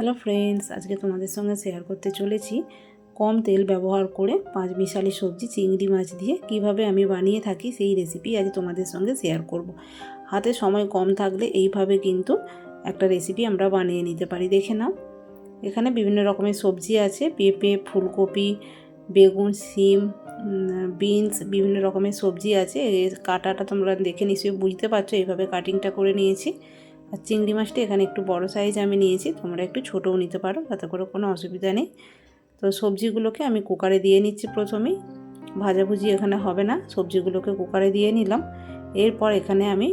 Hello friends, আজকে তোমাদের সঙ্গে শেয়ার করতে চলেছি কম তেল ব্যবহার করে পাঁচ মিশালি সবজি চিংড়ি মাছ দিয়ে কীভাবে আমি বানিয়ে থাকি সেই রেসিপি আজ তোমাদের সঙ্গে শেয়ার করব। হাতে সময় কম থাকলে এইভাবে কিন্তু একটা রেসিপি আমরা বানিয়ে নিতে পারি। দেখে নাও, এখানে বিভিন্ন রকমের সবজি আছে, পেঁপে, ফুলকপি, বেগুন সিম বিনস, বিভিন্ন রকমের সবজি আছে। কাটাটা তোমরা দেখে নিশ্চয়ই বুঝতে পারছ, এইভাবে কাটিংটা করে নিয়েছি। আর চিংড়ি মাছটা এখানে একটু বড় সাইজ আমি নিয়েছি, তোমরা একটু ছোটও নিতে পারো, তাতে করে কোনো অসুবিধা নেই। তো সবজিগুলোকে আমি কুকারে দিয়ে নিচ্ছি প্রথমেই, ভাজাভুজি এখানে হবে না, সবজিগুলোকে কুকারে দিয়ে নিলাম। এরপর এখানে আমি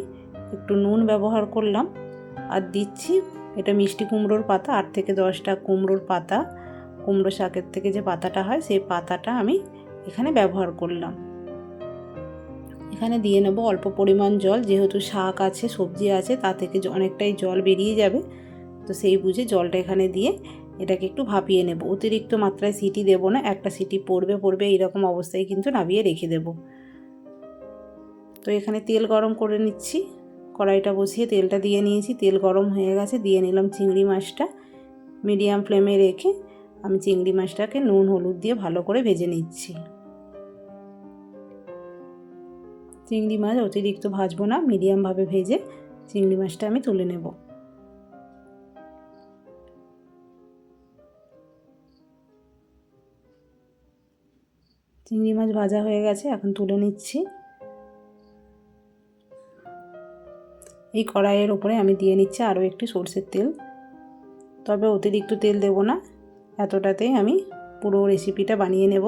একটু নুন ব্যবহার করলাম, আর দিচ্ছি এটা মিষ্টি কুমড়োর পাতা, আট থেকে দশটা কুমড়োর পাতা, কুমড়ো শাকের থেকে যে পাতাটা হয়, সেই পাতাটা আমি এখানে ব্যবহার করলাম। এখানে দিয়ে নেব অল্প পরিমাণ জল। যেহেতু শাক আছে, সবজি আছে, তা থেকে অনেকটাই জল বেরিয়ে যাবে। তো সেই বুঝে জলটা এখানে দিয়ে এটাকে একটু ভাপিয়ে নেব। অতিরিক্ত মাত্রায় সিটি দেব না, একটা সিটি পড়বে পড়বে, এইরকম অবস্থায় কিন্তু নাবিয়ে রেখে দেব। তো এখানে তেল গরম করে নিচ্ছি। কড়াইটা বসিয়ে তেলটা দিয়ে নিয়েছি। তেল গরম হয়ে গেছে, দিয়ে নিলাম চিংড়ি মাছটা। মিডিয়াম ফ্লেমে রেখে আমি চিংড়ি মাছটাকে নুন, হলুদ দিয়ে ভালো করে ভেজে নিচ্ছি। চিংড়ি মাছ অতিরিক্ত ভাজবো না, মিডিয়ামভাবে ভেজে চিংড়ি মাছটা আমি তুলে নেব। চিংড়ি মাছ ভাজা হয়ে গেছে, এখন তুলে নিচ্ছি। এই কড়াইয়ের ওপরে আমি দিয়ে নিচ্ছি আরও একটি সর্ষের তেল। তবে অতিরিক্ত তেল দেব না, এতটাতেই আমি পুরো রেসিপিটা বানিয়ে নেব।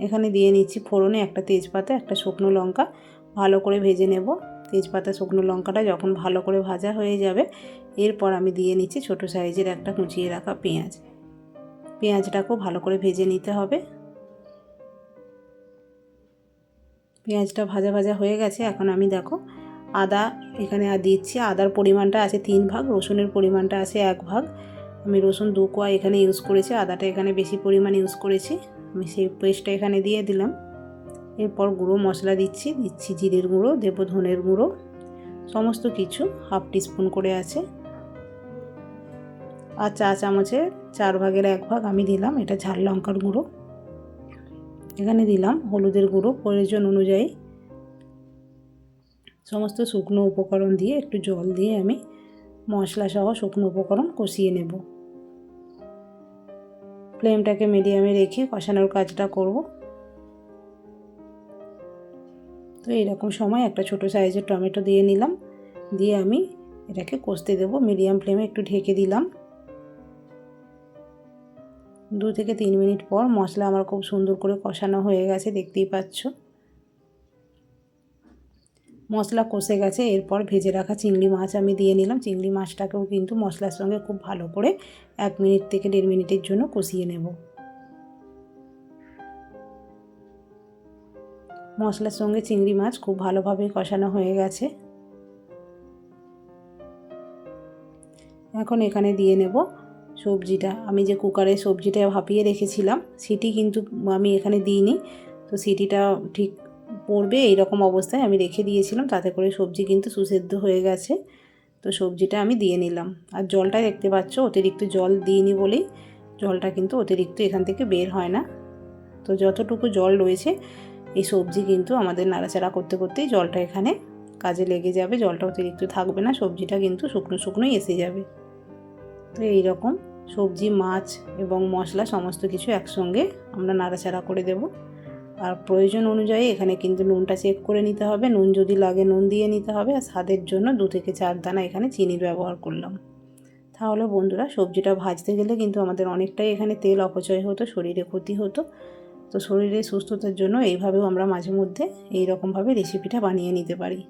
এখানে দিয়ে নিচ্ছি ফোড়নে একটা তেজপাতা, একটা শুকনো লঙ্কা। ভালো করে ভেজে নেব। তেজপাতা, শুকনো লঙ্কাটা যখন ভালো করে ভাজা হয়ে যাবে, এরপর আমি দিয়ে নিচ্ছি ছোটো সাইজের একটা কুচিয়ে রাখা পেঁয়াজ। পেঁয়াজটাকেও ভালো করে ভেজে নিতে হবে। পেঁয়াজটা ভাজা ভাজা হয়ে গেছে। এখন আমি দেখো, আদা এখানে আর দিচ্ছি। আদার পরিমাণটা আছে তিন ভাগ, রসুনের পরিমাণটা আছে এক ভাগ। আমি রসুন দু কোয়া এখানে ইউজ করেছি, আদাটা এখানে বেশি পরিমাণ ইউজ করেছি। আমি সেই পেস্টটা এখানে দিয়ে দিলাম। এরপর গুঁড়ো মশলা দিচ্ছি দিচ্ছি জিরের গুঁড়ো, দেব ধনের গুঁড়ো, সমস্ত কিছু হাফ টিস্পুন করে আছে। আর চা চামচের চার ভাগের এক ভাগ আমি দিলাম, এটা ঝাল লঙ্কার গুঁড়ো। এখানে দিলাম হলুদের গুঁড়ো, প্রয়োজন অনুযায়ী। সমস্ত শুকনো উপকরণ দিয়ে একটু জল দিয়ে আমি মশলা সহ শুকনো উপকরণ কষিয়ে নেব। ফ্লেমটাকে মিডিয়ামে রেখে কষানোর কাজটা করব। তো এইরকম সময় একটা ছোট সাইজের টমেটো দিয়ে নিলাম। দিয়ে আমি এটাকে কষতে দেবো। মিডিয়াম ফ্লেমে একটু ঢেকে দিলাম। দু থেকে তিন মিনিট পর মশলা আমার খুব সুন্দর করে কষানো হয়ে গেছে, দেখতেই পাচ্ছ। মশলা কষে গেছে, এরপর ভেজে রাখা চিংড়ি মাছ আমি দিয়ে নিলাম। চিংড়ি মাছটাকেও কিন্তু মশলার সঙ্গে খুব ভালো করে এক মিনিট থেকে দেড় মিনিটের জন্য কষিয়ে নেব। মশলার সঙ্গে চিংড়ি মাছ খুব ভালোভাবে কষানো হয়ে গেছে। এখন এখানে দিয়ে নেব সবজিটা। আমি যে কুকারে সবজিটা ভাপিয়ে রেখেছিলাম, সিটি কিন্তু আমি এখানে দিইনি, তো সিটিটা ঠিক পড়বে এইরকম অবস্থায় আমি রেখে দিয়েছিলাম, তাতে করে সবজি কিন্তু সুসেদ্ধ হয়ে গেছে। তো সবজিটা আমি দিয়ে নিলাম। আর জলটা দেখতে পাচ্ছ, অতিরিক্ত জল দিইনি বলেই জলটা কিন্তু অতিরিক্ত এখান থেকে বের হয় না। তো যতটুকু জল রয়েছে, এই সবজি কিন্তু আমাদের নাড়াচাড়া করতে করতেই জলটা এখানে কাজে লেগে যাবে। জলটা অতিরিক্ত থাকবে না, সবজিটা কিন্তু শুকনো শুকনোই এসে যাবে। তো এই রকম সবজি, মাছ এবং মশলা সমস্ত কিছু একসঙ্গে আমরা নাড়াচাড়া করে দেবো। আর প্রয়োজন অনুযায়ী এখানে কিন্তু নুনটা চেক করে নিতে হবে। নুন যদি লাগে নুন দিয়ে নিতে হবে। আর স্বাদের জন্য দু থেকে চার দানা এখানে চিনির ব্যবহার করলাম। তাহলে বন্ধুরা, সবজিটা ভাজতে গেলে কিন্তু আমাদের অনেকটাই এখানে তেল অপচয় হতো, শরীরে ক্ষতি হতো। তো শরীরের সুস্থতার জন্য এইভাবেও আমরা মাঝে মধ্যে এই রকমভাবে রেসিপিটা বানিয়ে নিতে পারি।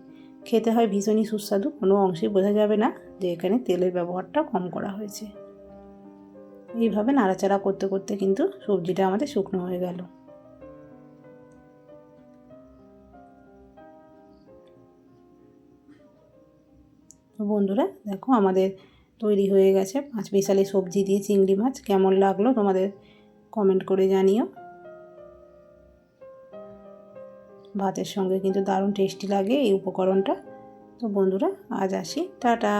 খেতে হয় ভীষণই সুস্বাদু, কোনো অংশেই বোঝা যাবে না যে এখানে তেলের ব্যবহারটা কম করা হয়েছে। এইভাবে নাড়াচাড়া করতে করতে কিন্তু সবজিটা আমাদের শুকনো হয়ে গেল। তো বন্ধুরা, দেখো আমাদের তৈরি হয়ে গেছে পাঁচ মিশালি সবজি দিয়ে চিংড়ি মাছ। কেমন লাগল তোমাদের কমেন্ট করে জানিও। ভাতের সঙ্গে কিন্তু দারুণ টেস্টি লাগে এই উপকরণটা। তো বন্ধুরা, আজ আসি। টাটা!